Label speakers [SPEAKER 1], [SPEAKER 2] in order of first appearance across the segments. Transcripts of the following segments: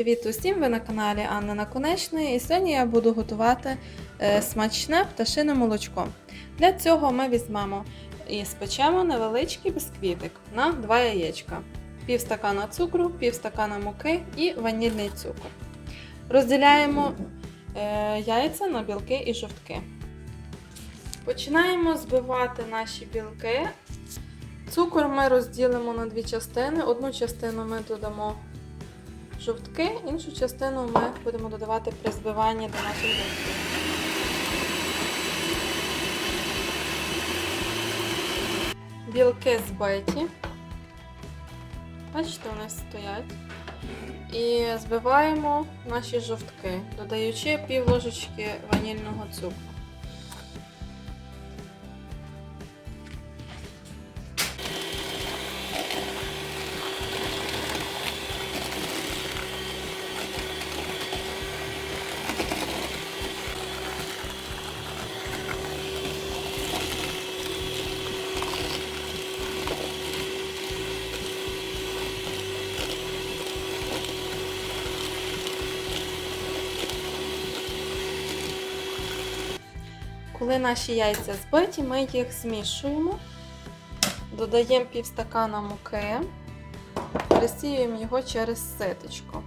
[SPEAKER 1] Привіт усім! Ви на каналі Анна Наконечної і сьогодні я буду готувати е, смачне пташине молочко. Для цього ми візьмемо і спечемо невеличкий бісквітик на 2 яєчка, пів стакана цукру, пів стакана муки і ванільний цукор. Розділяємо е, яйця на білки і жовтки. Починаємо збивати наші білки. Цукор ми розділимо на дві частини. Одну частину ми додамо жовтки, іншу частину ми будемо додавати при збиванні до наших жовтків. Білки збиті. Бачите, вони стоять. І збиваємо наші жовтки, додаючи пів ложечки ванільного цукру. Коли наші яйця збиті, ми їх змішуємо, додаємо пів стакана муки, пересіюємо його через ситочко.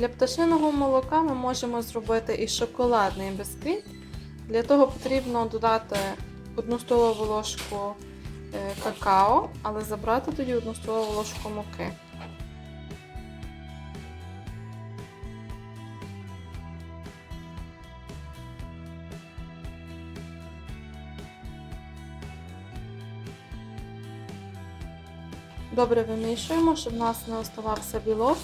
[SPEAKER 1] Для пташиного молока ми можемо зробити і шоколадний бісквіт. Для того потрібно додати 1 столову ложку е, какао, але забрати тоді 1 столову ложку муки. Добре вимішуємо, щоб в нас не оставався білок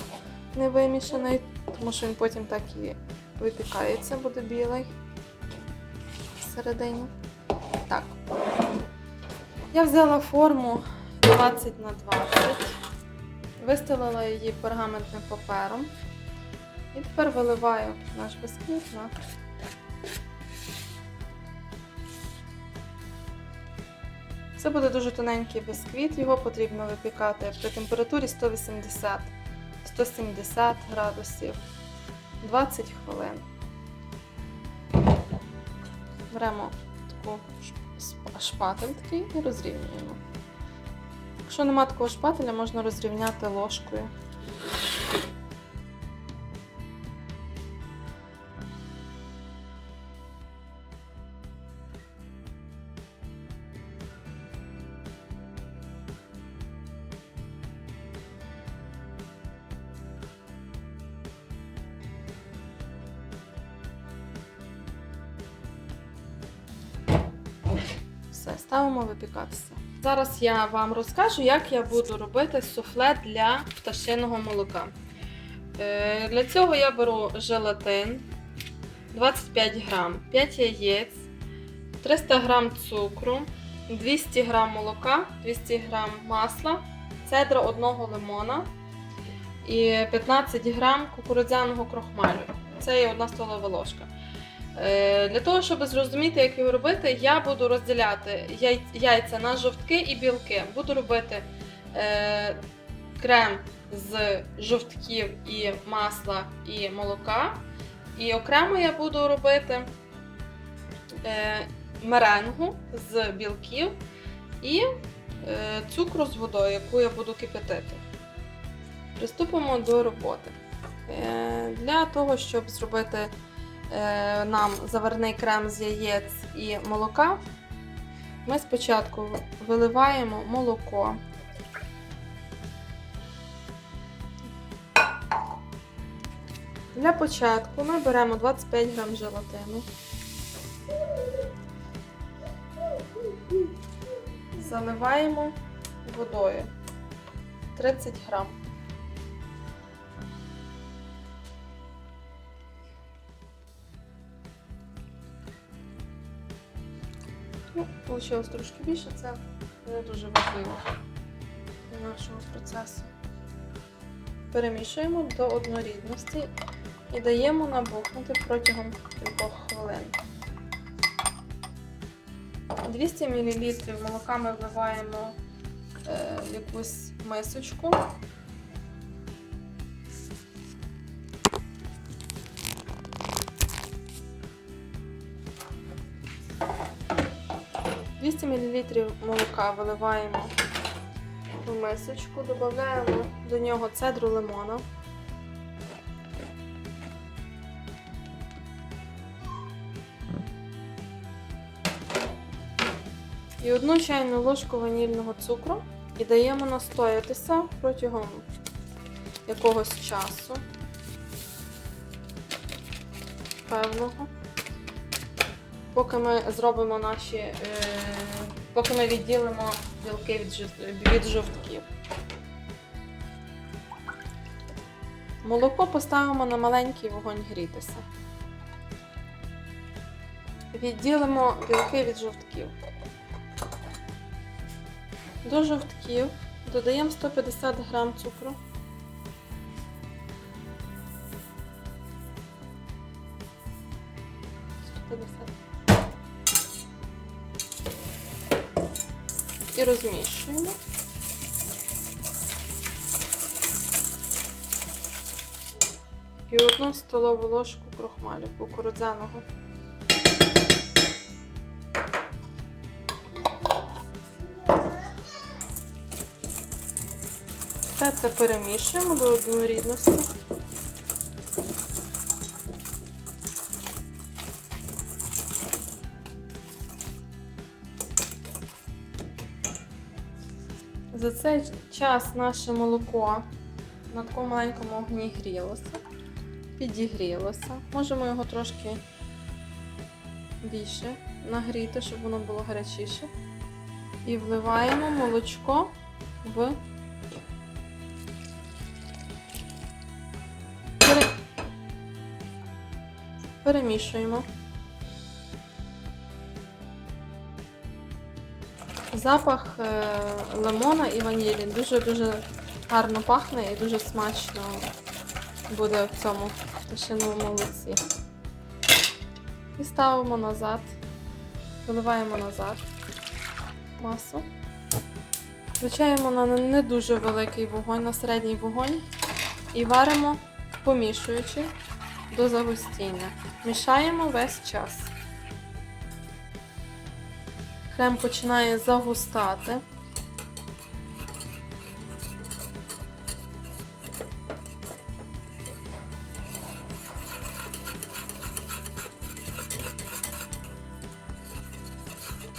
[SPEAKER 1] не вимішаний, тому що він потім так і випікається, буде білий всередині. Так. Я взяла форму 20 на 20, вистелила її пергаментним папером. І тепер виливаю наш бісквіт на Це буде дуже тоненький бісквіт, його потрібно випікати при температурі 180 170 градусів 20 хвилин. Беремо таку шпатель такий і розрівнюємо. Якщо нема такого шпателя, можна розрівняти ложкою. Випікатися. Зараз я вам розкажу, як я буду робити суфле для пташиного молока. Е, Для цього я беру желатин 25 грам, 5 яєць, 300 грам цукру, 200 грам молока, 200 грам масла, цедра одного лимона і 15 грам кукурудзяного крохмалю. Це є одна столова ложка. Е, Для того, щоб зрозуміти, як його робити, я буду розділяти яйця на жовтки і білки. Буду робити е, крем з жовтків і масла і молока. І окремо я буду робити е, меренгу з білків і цукру з водою, яку я буду кипятити. Приступимо до роботи. Для того, щоб зробити нам заварний крем з яєць і молока, ми спочатку виливаємо молоко. Для початку ми беремо 25 грам желатину, заливаємо водою. 30 грам. Вийшло трошки більше, це не дуже важливо для нашого процесу. Перемішуємо до однорідності і даємо набухнути протягом кількох хвилин. 200 мл молока ми вливаємо е, в якусь мисочку. «200 мл молока виливаємо в мисочку, додаємо до нього цедру лимона. І одну чайну ложку ванільного цукру і даємо настоятися протягом якогось часу певного. Поки ми зробимо наші, е, поки ми відділимо білки від, жов- від жовтків. Молоко поставимо на маленький вогонь грітися. Відділимо білки від жовтків. До жовтків додаємо 150 грам цукру. І розмішуємо. І одну столову ложку крохмалю кукурудзяного. Все це перемішуємо до однорідності. За цей час наше молоко на такому маленькому огні грілося, підігрілося. Можемо його трошки більше нагріти, щоб воно було гарячіше. І вливаємо молочко в Перемішуємо. Запах е, лимона і ванілі дуже-дуже гарно пахне і дуже смачно буде в цьому пташиному молоці. І ставимо назад, виливаємо назад масу. Включаємо на не дуже великий вогонь, на середній вогонь і варимо помішуючи до загустіння. Мішаємо весь час. Крем починає загустати.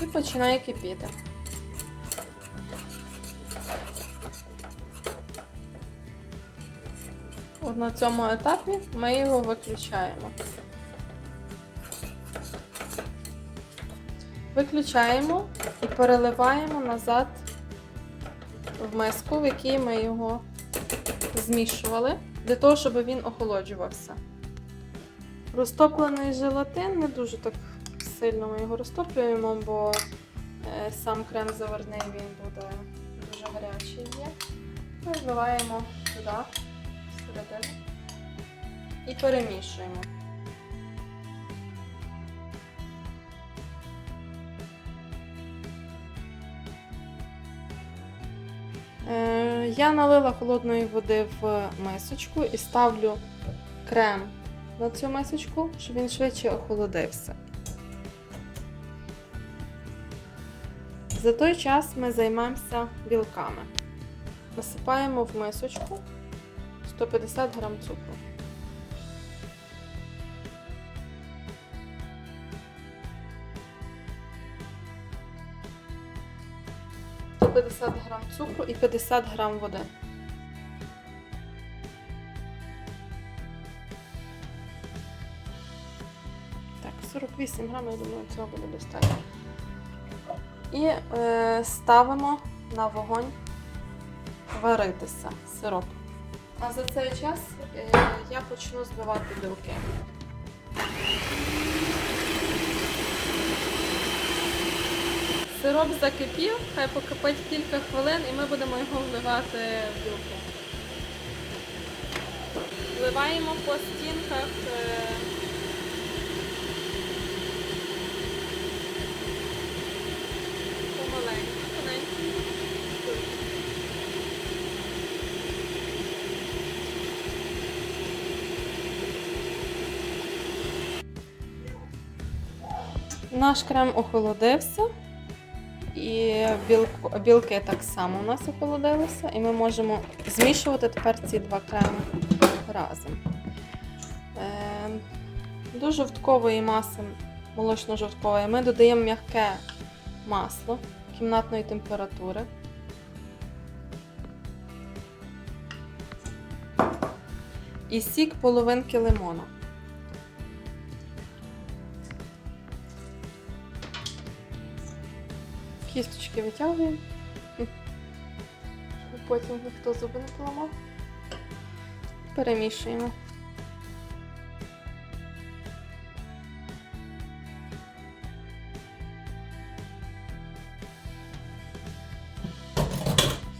[SPEAKER 1] І починає кипіти. От на цьому етапі ми його виключаємо. Виключаємо і переливаємо назад в миску, в якій ми його змішували, для того, щоб він охолоджувався. Розтоплений желатин не дуже так сильно ми його розтоплюємо, бо е, сам крем заварний він буде дуже гарячий є. Ми вливаємо сюди всередину і перемішуємо. Я налила холодної води в мисочку і ставлю крем на цю мисочку, щоб він швидше охолодився. За той час ми займемося білками. Насипаємо в мисочку 150 грам цукру. – 150 грам цукру і 50 грам води. Так, 48 грам, я думаю, цього буде достатньо. І е, ставимо на вогонь варитися сироп. А за цей час е, я почну збивати білки. Сироп закипів, хай покипить кілька хвилин і ми будемо його вливати в білки. Вливаємо по стінках. е. Наш крем охолодився, і білки так само у нас охолодилися, і ми можемо змішувати тепер ці два креми разом. Е, До жовткової маси, молочно-жовткової, ми додаємо м'яке масло кімнатної температури. І сік половинки лимона. Кісточки витягуємо. Щоб Потім ніхто зуби не поламав. Перемішуємо.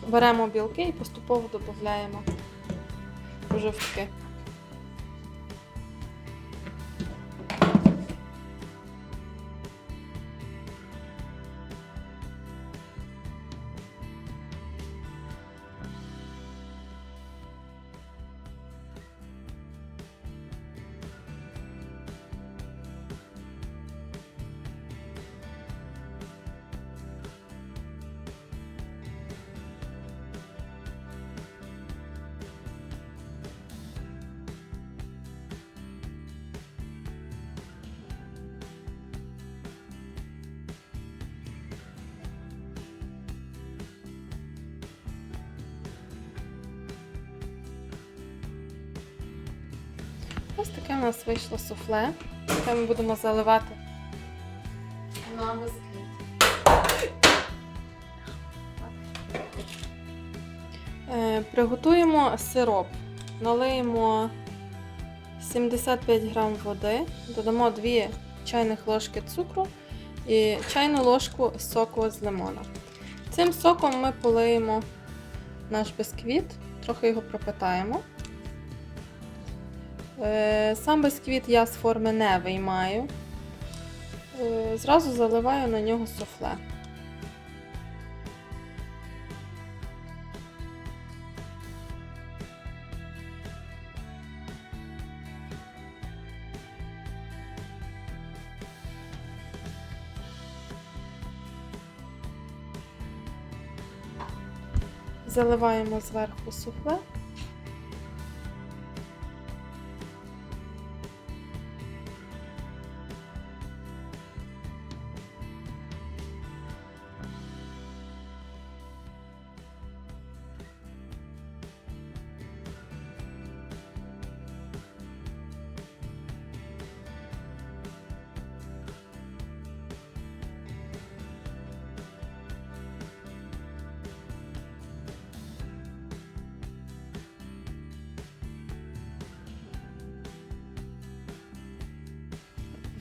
[SPEAKER 1] Беремо білки і поступово додаємо жовтки. Ось таке у нас вийшло суфле, яке ми будемо заливати на бисквіт. Е, Приготуємо сироп. Налиємо 75 грам води, додамо 2 чайних ложки цукру і чайну ложку соку з лимона. Цим соком ми полиємо наш бисквіт, трохи його пропитаємо. Е, Сам бисквіт я з форми не виймаю. Е, Зразу заливаю на нього суфле. Заливаємо зверху суфле.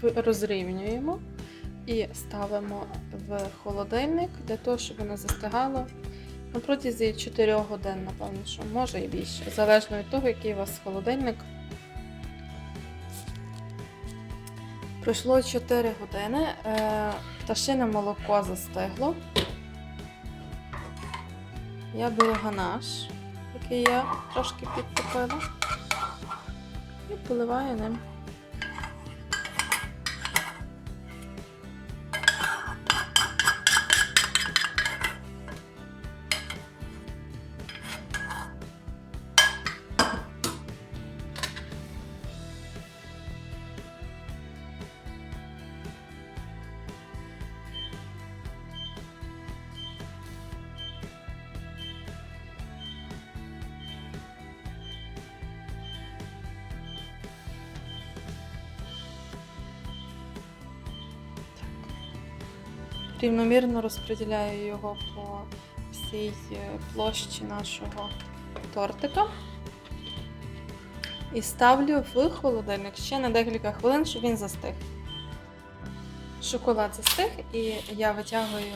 [SPEAKER 1] Розрівнюємо і ставимо в холодильник для того, щоб воно застигало на протязі 4 годин, напевно, що може і більше, залежно від того, який у вас холодильник. Пройшло 4 години, е, пташине молоко застигло. Я беру ганаш, який я трошки підтопила, і поливаю ним. Рівномірно розподіляю його по всій е, площі нашого тортика. І ставлю в холодильник ще на декілька хвилин, щоб він застиг. Шоколад застиг, і я витягую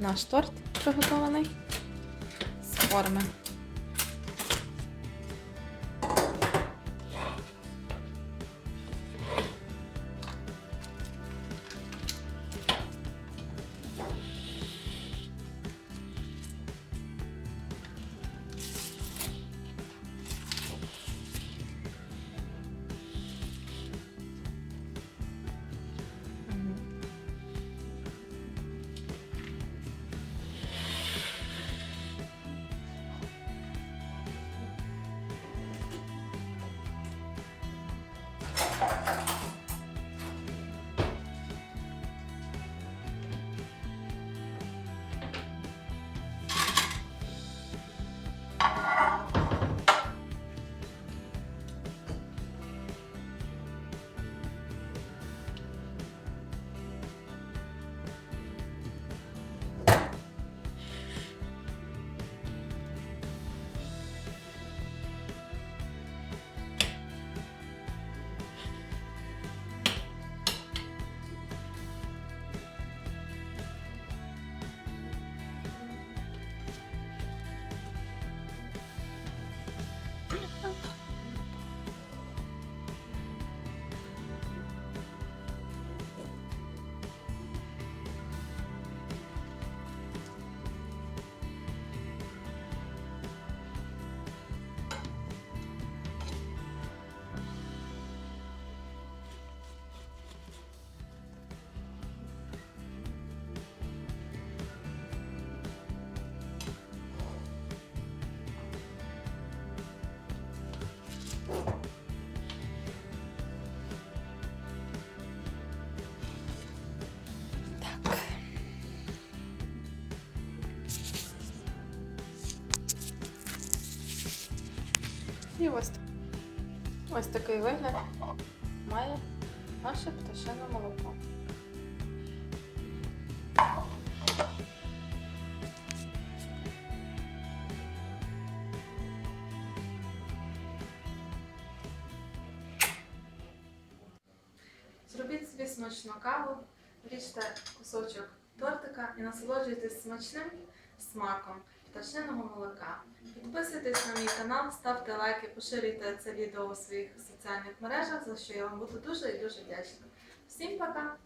[SPEAKER 1] наш торт приготований з форми. Ось такий вигляд має наше пташине молоко. Зробіть собі смачну каву, ріжте кусочок тортика і насолоджуйтесь смачним смаком пташиного молока. Підписуйтесь на мій канал, ставте лайки, поширюйте це відео у своїх соціальних мережах, за що я вам буду дуже і дуже вдячна. Всім пока!